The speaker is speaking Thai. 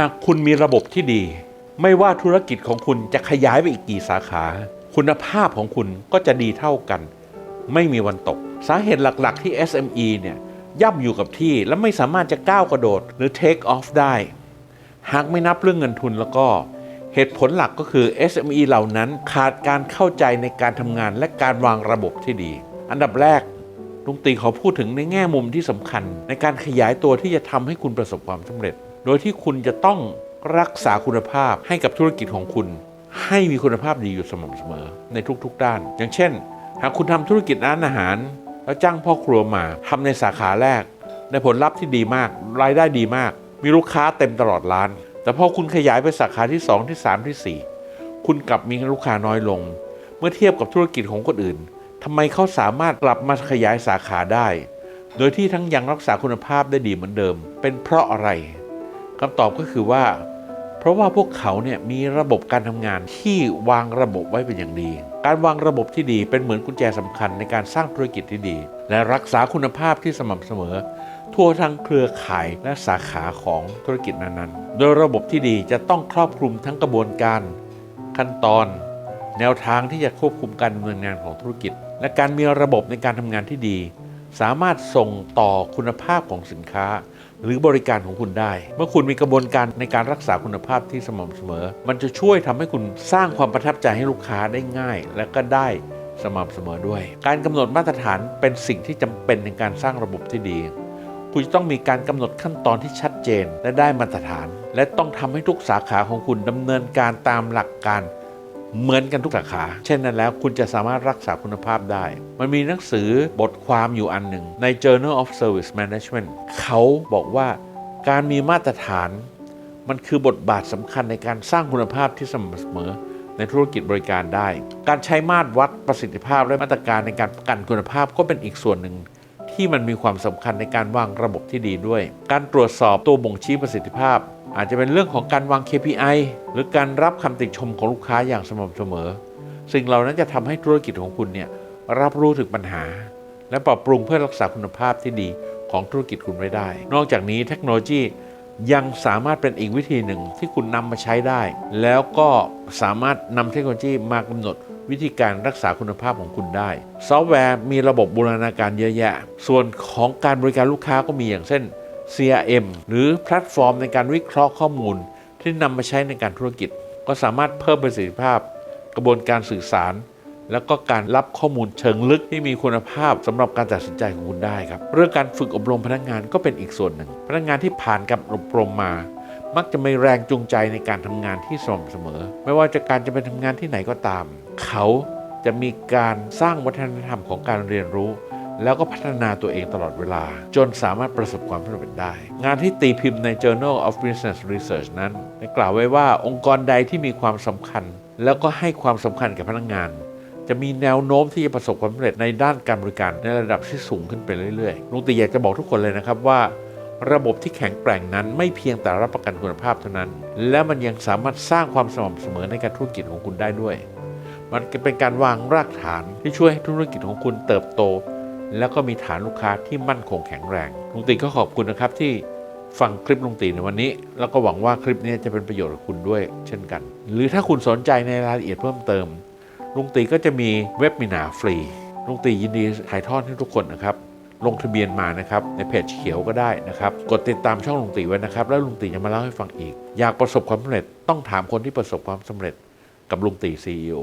หากคุณมีระบบที่ดี ไม่ว่าธุรกิจของคุณจะขยายไปอีกกี่สาขา คุณภาพของคุณก็จะดีเท่ากัน ไม่มีวันตก สาเหตุหลักๆที่ SME เนี่ยย่ำอยู่กับที่และไม่สามารถจะก้าวกระโดดหรือ take off ได้ หากไม่นับเรื่องเงินทุนแล้วก็เหตุผลหลักก็คือ SME เหล่านั้นขาดการเข้าใจในการทำงานและการวางระบบที่ดี อันดับแรกลุงตีขอพูดถึงในแง่มุมที่สำคัญ ในการขยายตัวที่จะทำให้คุณประสบความสำเร็จ โดยที่คุณจะต้องรักษาคุณภาพให้กับธุรกิจของคุณ ให้มีคุณภาพดีอยู่สม่ำเสมอในทุกๆ ด้าน อย่างเช่น หากคุณทำธุรกิจร้านอาหาร แล้วจ้างพ่อครัวมาทำในสาขาแรก ได้ผลลัพธ์ที่ดีมาก รายได้ดีมาก มีลูกค้าเต็มตลอดร้าน แต่พอคุณขยายไปสาขาที่ 2 ที่ 3 ทีสี่4 คุณกลับมีลูกค้าน้อยลง เมื่อเทียบกับธุรกิจของคนอื่นทำไมเขาสามารถกลับมาขยายสาขาได้ โดยที่ทั้งยังรักษาคุณภาพได้ดีเหมือนเดิม เป็นเพราะอะไร คำตอบก็คือว่า เพราะว่าพวกเขาเนี่ยมีระบบการทำงานที่วางระบบไว้เป็นอย่างดี การวางระบบที่ดีเป็นเหมือนกุญแจสำคัญในการสร้างธุรกิจที่ดี และรักษาคุณภาพที่สม่ำเสมอ ทั่วทั้งเครือข่ายและสาขาของธุรกิจนั้นๆ โดยระบบที่ดีจะต้องครอบคลุมทั้งกระบวนการ ขั้นตอน แนวทางที่จะควบคุมการดำเนินงานของธุรกิจ และการมีระบบในการทำงานที่ดี สามารถส่งต่อคุณภาพของสินค้า หรือบริการของคุณได้ เมื่อคุณมีกระบวนการในการรักษาคุณภาพที่สม่ำเสมอ มันจะช่วยทำให้คุณสร้างความประทับใจให้ลูกค้าได้ง่าย และก็ได้สม่ำเสมอด้วย การกำหนดมาตรฐานเป็นสิ่งที่จำเป็นในการสร้างระบบที่ดี คุณจะต้องมีการกำหนดขั้นตอนที่ชัดเจนและได้มาตรฐาน และต้องทำให้ทุกสาขาของคุณดำเนินการตามหลักการ เหมือนกันทุกสาขา เช่นนั้นแล้วคุณจะสามารถรักษาคุณภาพได้ มันมีหนังสือบทความอยู่อันหนึ่งใน Journal of Service Management เขาบอกว่าการมีมาตรฐาน มันคือบทบาทสำคัญในการสร้างคุณภาพที่สม่ำเสมอในธุรกิจบริการได้ การใช้มาตรวัดประสิทธิภาพและมาตรการในการประกันคุณภาพก็เป็นอีกส่วนหนึ่ง ที่มันมีความสำคัญในการวางระบบที่ดีด้วย การตรวจสอบตัวบ่งชี้ประสิทธิภาพ อาจจะเป็นเรื่องของการวาง KPI หรือการรับคำติชมของลูกค้าอย่างสม่ำเสมอ สิ่งเหล่านั้นจะทำให้ธุรกิจของคุณเนี่ยรับรู้ถึงปัญหา และปรับปรุงเพื่อรักษาคุณภาพที่ดีของธุรกิจคุณไว้ได้ นอกจากนี้เทคโนโลยียังสามารถเป็นอีกวิธีหนึ่งที่คุณนำมาใช้ได้ แล้วก็สามารถนำเทคโนโลยีมากำหนดวิธีการรักษาคุณภาพของคุณได้ ซอฟต์แวร์มีระบบบูรณาการเยอะแยะ ส่วนของการบริการลูกค้าก็มีอย่างเช่น CRM หรือแพลตฟอร์มในการวิเคราะห์ข้อมูล ที่นำมาใช้ในการธุรกิจ ก็สามารถเพิ่มประสิทธิภาพ กระบวนการสื่อสาร แล้วก็การรับข้อมูลเชิงลึกที่มีคุณภาพสำหรับการตัดสินใจของคุณได้ครับ เรื่องการฝึกอบรมพนักงานก็เป็นอีกส่วนหนึ่ง พนักงานที่ผ่านการอบรมมา มักจะมีแรงจูงใจในการทำงานที่สม่ำเสมอ ไม่ว่าจะการจะไปทำงานที่ไหนก็ตาม เขาจะมีการสร้างวัฒนธรรมของการเรียนรู้ แล้วก็พัฒนาตัวเองตลอดเวลา จนสามารถประสบความสำเร็จได้ งานที่ตีพิมพ์ใน Journal of Business Research นั้น กล่าวไว้ว่าองค์กรใดที่มีความสำคัญ แล้วก็ให้ความสำคัญกับพนักงาน จะมีแนวโน้มที่จะประสบความสำเร็จในด้านการบริการในระดับที่สูงขึ้นไปเรื่อยๆลุงตีอยากจะบอกทุกคนเลยนะครับว่าระบบที่แข็งแกร่งนั้นไม่เพียงแต่รับประกันคุณภาพเท่านั้น และมันยังสามารถสร้างความสม่ำเสมอในการธุรกิจของคุณได้ด้วย มันเป็นการวางรากฐานที่ช่วยให้ธุรกิจของคุณเติบโต แล้วก็มีฐานลูกค้าที่มั่นคงแข็งแรง ลุงตีก็ขอบคุณนะครับที่ฟังคลิปลุงตีในวันนี้ แล้วก็หวังว่าคลิปนี้จะเป็นประโยชน์กับคุณด้วย เช่นกัน หรือถ้าคุณสนใจในรายละเอียดเพิ่มเติม ลุงตีก็จะมีเว็บมินาฟรี ลุงตียินดีถ่ายทอดให้ทุกคนนะครับ ลงทะเบียนมานะครับในเพจเขียวก็ได้นะครับ กดติดตามช่องลุงตีไว้นะครับ แล้วลุงตีจะมาเล่าให้ฟังอีก อยากประสบความสำเร็จต้องถามคนที่ประสบความสำเร็จกับลุงตี CEO